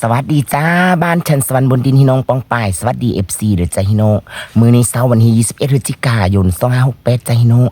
สวัสดีจ้าบ้านฉันสวรรค์บนดินฮินองปองป่ายสวัสดีเอฟซีเด้อจ้าฮิโนงมือในเสาร์วันที่21พฤศจิกายน2568จ้าฮิโนง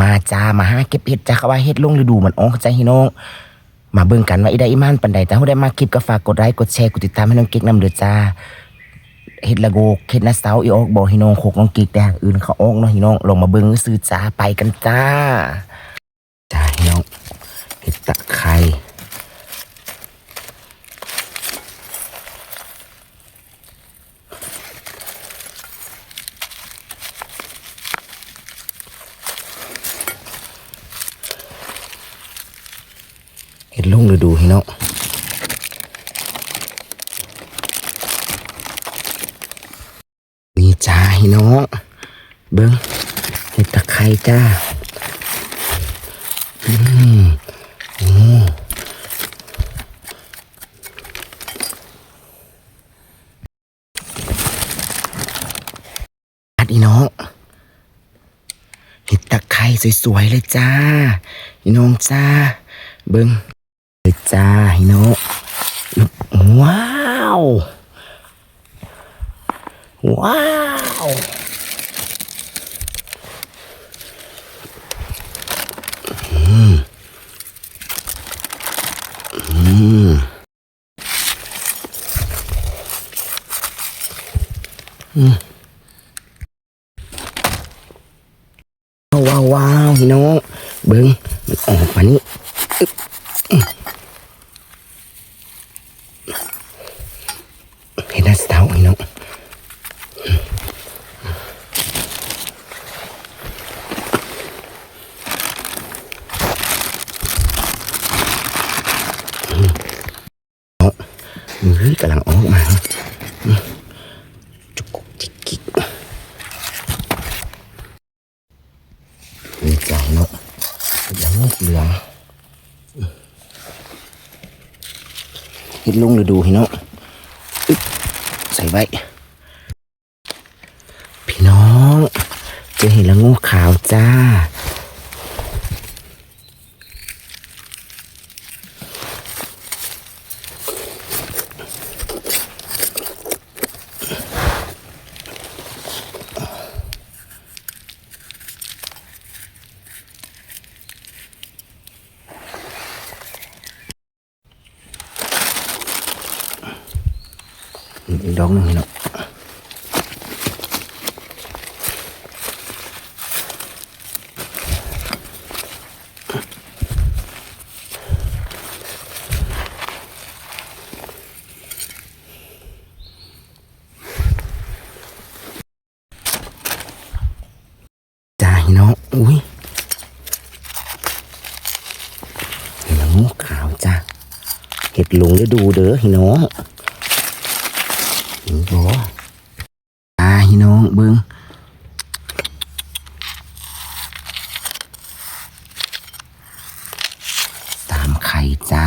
มาจ้ามาหาเก็บเห็ดจ้าเขาว่าเฮ็ดลงฤดูมันออกจ้าฮิโนงมาเบิ่งกันว่าอีได้อีมานปันใดจ้าผู้ได้มาคลิปก็ฝากกดไลค์กดแชร์กดติดตามให้น้องเก๊กนำเด้อจ้าเฮ็ดละโกกเฮ็ดนะเสาอีออกบ่ฮิโนงโคกน้องเก๊กแต่อื่นเขาออกเนาะฮิโนงลงมาเบิ่งซื้อจ้าไปกันจ้าจ้าฮิโนงเฮ็ดตะไคร้ ลุงฤดูพี่น้องนี่จ้าพี่น้องเบิ้งเห็ดตะไคร้จ้าอืมโอ้อัดอีน้องเห็ดตะไคร้สวยๆเลยจ้าพี่น้องจ้าเบิ้ง จ้าพี่น้องว้าว ว้าวอืมอืมอืมว้าวว้าวพี่น้องเบิ้งมันออกมานี่ เห็นหน้าสาวอีกเนาะเนาะ มือกำลังออกมาจุกกุกจิกกิกมีใจเนาะยังงเหลืองเห็ดลงฤดูให้เนาะ ใส่ไว้ พี่น้องเจะเห็นละงูขาวจ้า อีก ดอกหนึงพี่น้องจ้าพี่น้องอุ้ยเห็นละงูขาวจ้าเห็ดหลงฤดูเด้อพี่น้องโบตาพี่น้อง เบิงสามไข่จ้า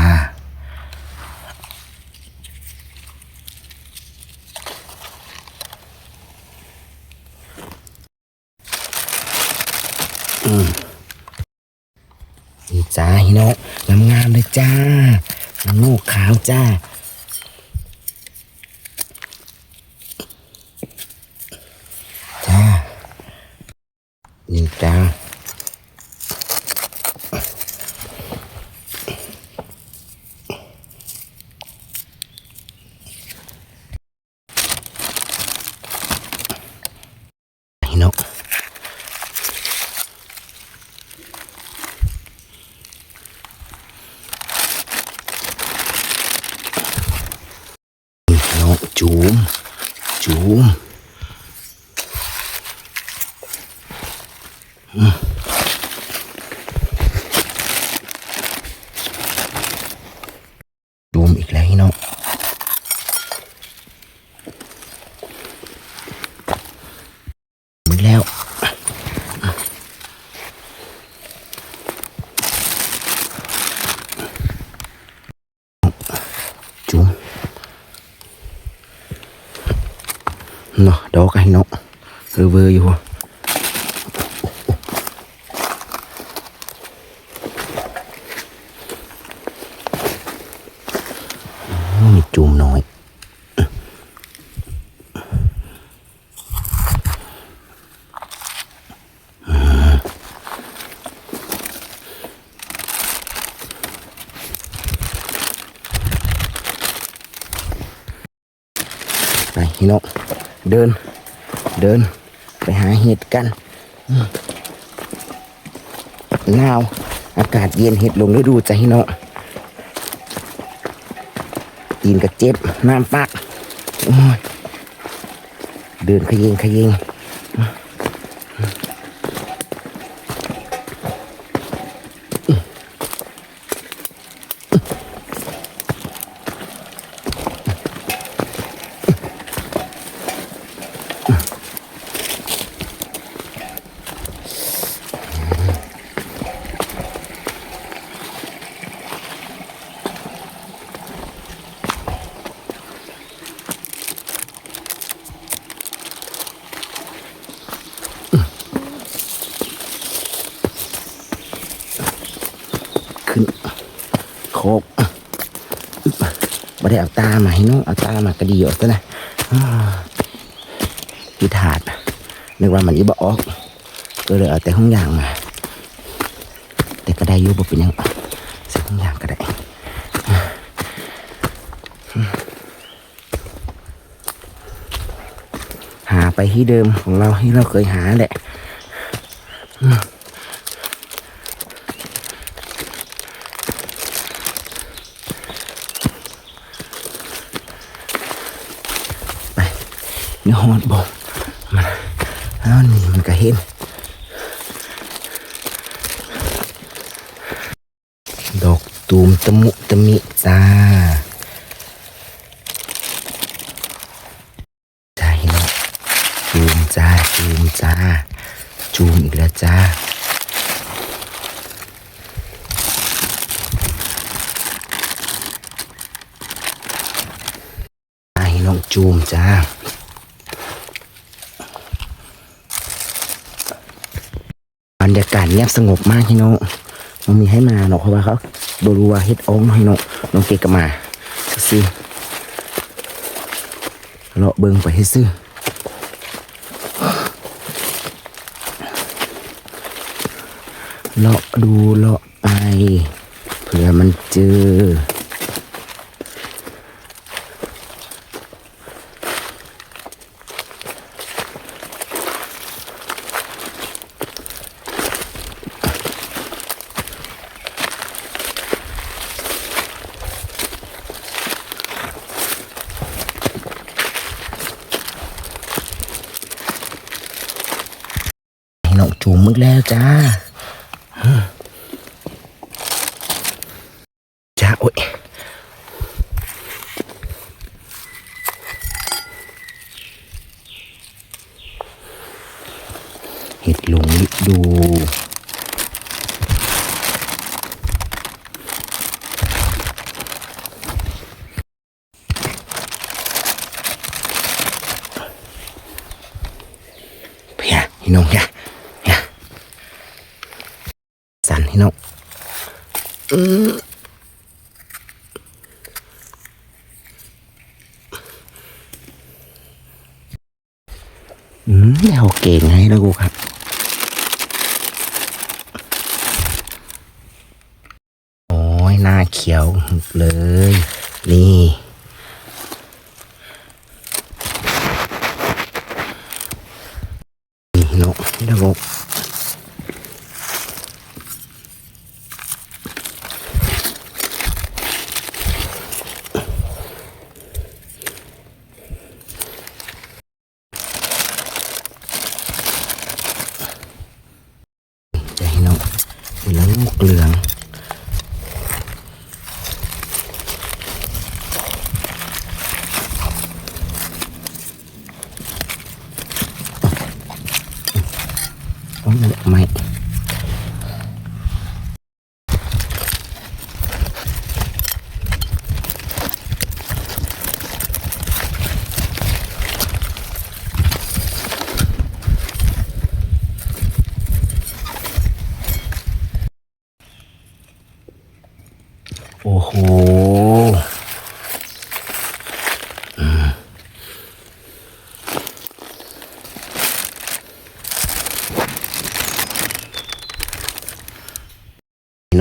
อืมนี่จ้าพี่น้องามๆเลยจ้าน้ำนูกขาวจ้า จ้า นี่จ้า พี่นกนี่นกจูม จูง ดูมอีกแล้วพี่น้องหมดแล้วจุ่มเนาะดอกไอ้เนาะเออเวอร์อยู่ จูมน้อย ไป พี่น้องเดิน เดิน ไปหาเห็ดกันหนาวอากาศเย็นเห็ดลงฤดูจ้ะพี่น้องตีนกระเจ็บน้ำปักเดินขยิงขยง ขึ้นโคกบ่ได้เอาตามาให้น้องเอาตามากระดีออกซะนะอ้าวอีถาดนึกว่ามันอีบออก ก็เลยเอาแต่ห้องยางมา แต่ก็ได้อยู่บ่เป็นยังใส่ห้องยางก็ได้หาไปที่เดิมของเราที่เราเคยหาแหละ นหอดบอกมันแล้วนี่มันก็เห็นดอกตูมตะมุตะมิจ้าจ้าเห็นไหมจูมจ้าจูมจ้าจูมอีกแล้วจ้าไอ้น้องจูมจ้า รรยากาศเงียบสงบมากพี่น้องมันมีให้มาเนาะเพราะว่าเขาบรู้ว่าเฮ็ดองให้น้องน้องเกดก็มาซื้อเลาะเบิงไปให้ซื้อเลาะดูเลาะไปเผื่อมันเจอ จูมมึกแล้วจ้าจ้าโอ้ยเห็ดหลงฤดูเพียพี่น้องเพียเพีย สั่นพี่น้องอืมอืมแล้วเก่งไงนะกูครับโอ้ยหน้าเขียวเลย นี่เนาะระบบจะให้เนาะเห็นแล้วลูกเหลือง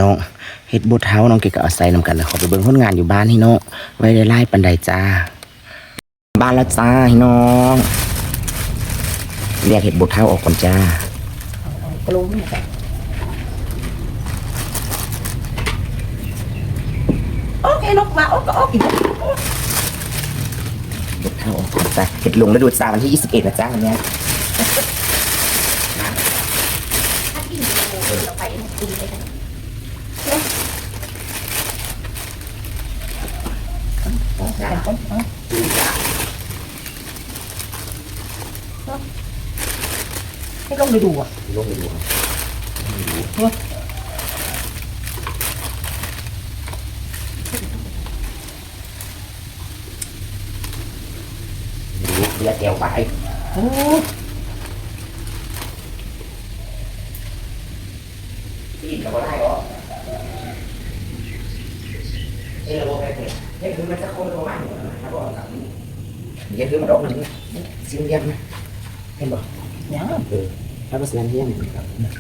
น้องเฮ็ดบดเท้าน้องเกดก็เอาใส่นำกันแล้วขอไปเบิ่งผลงานอยู่บ้านพี่น้องไว้ได้ไล่ปันใดจ้า บ้านแล้วจ้าพี่น้องเรียกเห็ดบดเท้าออกก่อนจ้ากลุ้มเนี่ยโอเคลกมาโอ้ก็โอ้กินบดเท้าออกก่อนจ้าเห็ดลงแล้วดูจ้าวันที่ 21นะจ้าวันเนี้ยเราไปกินเลยกันให้ล งไปดูอะลงไปดูครับดูเรียกเดียวไปโอ้ปีนก็บ่ได้หรอเอ้ยเราบอกไปเลยเฮ้ยคือมันจะโคนประมาณนี้นะบอกกับเดี๋ยวคือมันออกมาเนี่ยเสียงเรียกนะเห็นบ่ยังเออ ถ้าเป็นเสียงเรียกนะครับเนี่ย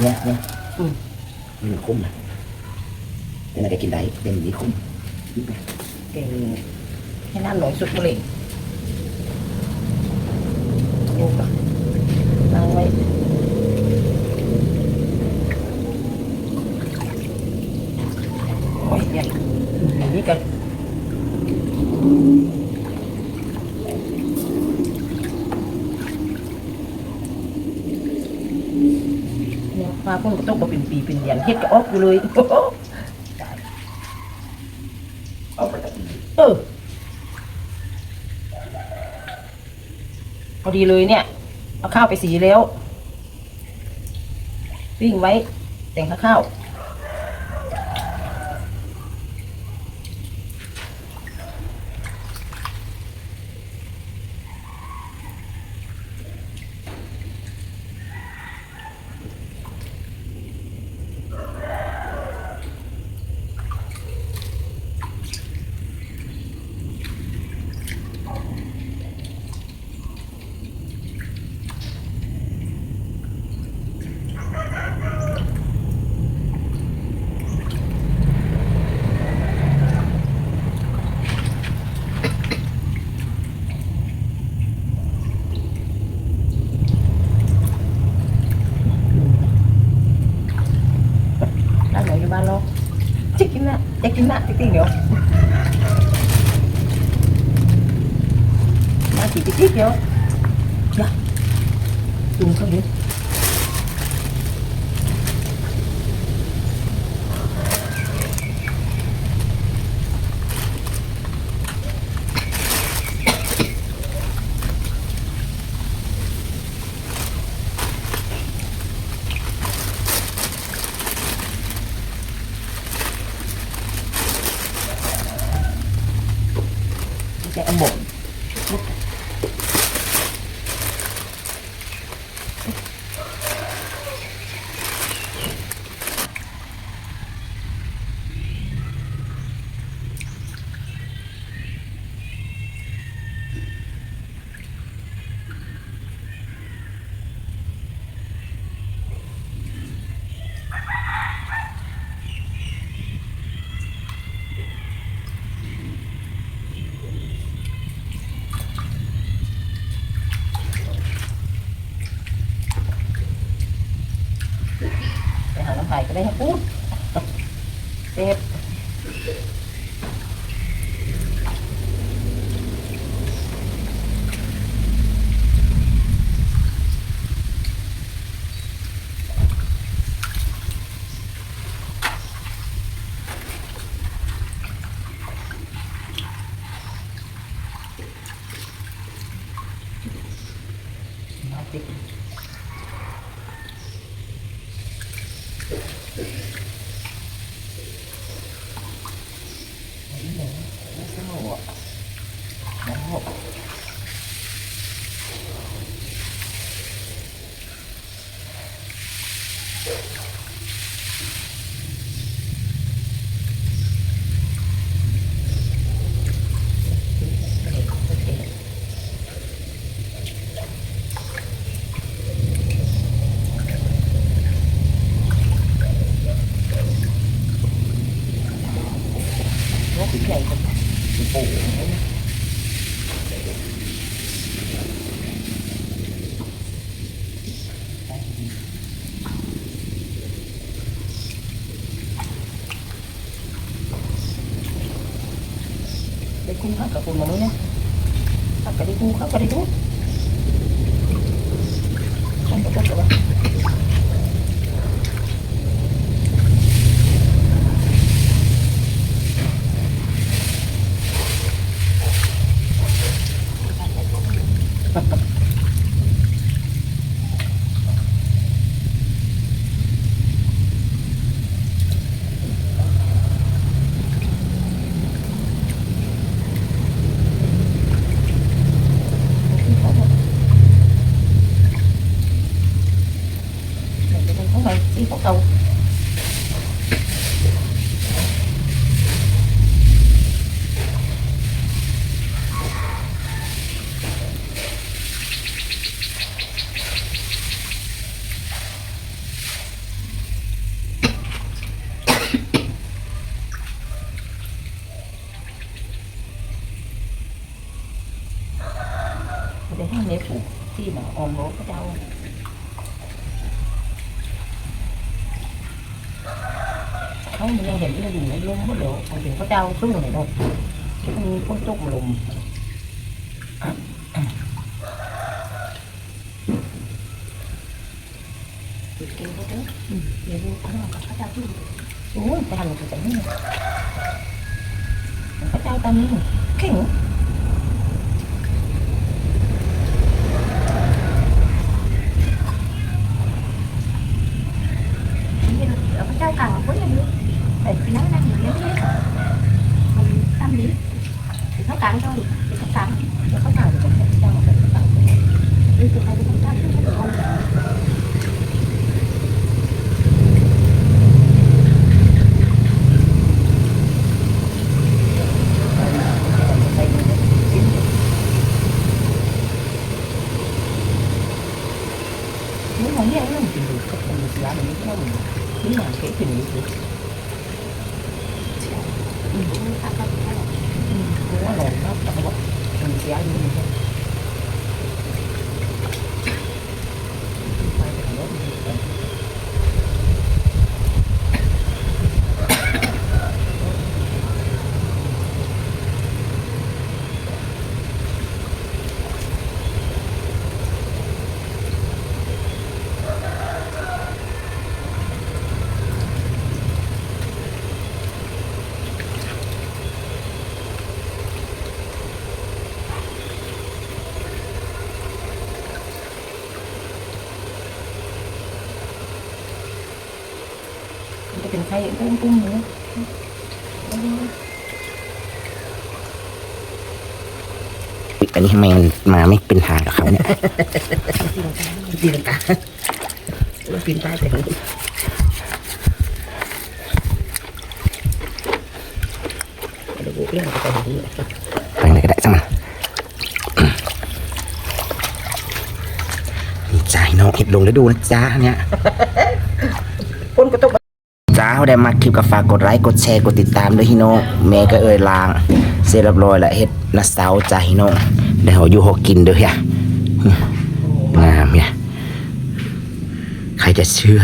เนี่ยอืมมันคุ้มนะเป็นอะไรกินได้เป็นนี้คุ้มเก่งให้น้ำหน่อยสุดเลยดูก่อนตั้งไว้โอ้ยใหญ่อย่างนี้กัน เนี่ยมา คนก็ต้องมาเป็นปีเป็นเดือนเฮ็ดก็ออกอยู่เลยเอาไปตัดเออพอดีเลยเนี่ย เอาข้าวไปสีแล้ว วิ่งไว้แต่งข้าว ๆร้านไหนอยู่บ้านเราจะ กินนะจะกินนะจริงๆเดี๋ยว มากี่ติ๊กๆเดี๋ยวอย่าจุ่มเข้าดิจะเอาหมกไปหาน้ำไผ่ก็ได้ให้พูดเจ็บ เได้คุ้มครับกับคุณม ให้เล็บที่หมออมโลก็จะเอาเขาไม่เห็นเลยอยู่ในลมก็เหลวเอาถึงก็เจ้าซุ้มไหนดอกที่มีพ้นตุกลมเกี่ยวกับเดี๋ยวดูเขาบอกเขาจะพูดโอ้ยแต่หลังจากนี้เขาจะเอาตอนนี้เข่ง sao cần quấn lên luôn thì nó đang mình nhớ mình tâm lý. Thì nó cần thôi. social. จะเป็นไข่ปุ้มปุ้มๆเลยอันนี้ทำไมมันมาไม่เป็นทางกับเขาเนี่ยตีลังกาเราปีนได้แต่เดี๋ยวกูเรียกมันไปดีไปไหนก็ได้จังมันนี่จ้าพี่น้องเห็ดลงแล้วดูนะจ้าเนี่ยคนก็ต้องจ้า เขาได้มาคลิปกับฝากกดไลค์กดแชร์กดติดตามด้วยพี่น้องแม่ก็เอ่ยลาง เสร็จเรียบร้อยแล้วเฮ็ดนาเสาจ้าพี่น้องได้หออยู่หกกินเด้อเฮียงามเนี่ยใครจะเชื่อ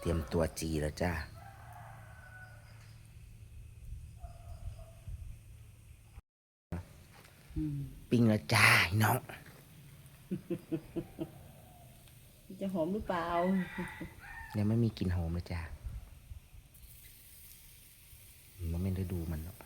เตรียมตัวจีแล้วจ้าปิ้งแล้วจ้าน้อง จะหอมหรือเปล่ายังไม่มีกลิ่นหอมเลยจ้ามันไม่ได้ดูมันหรอก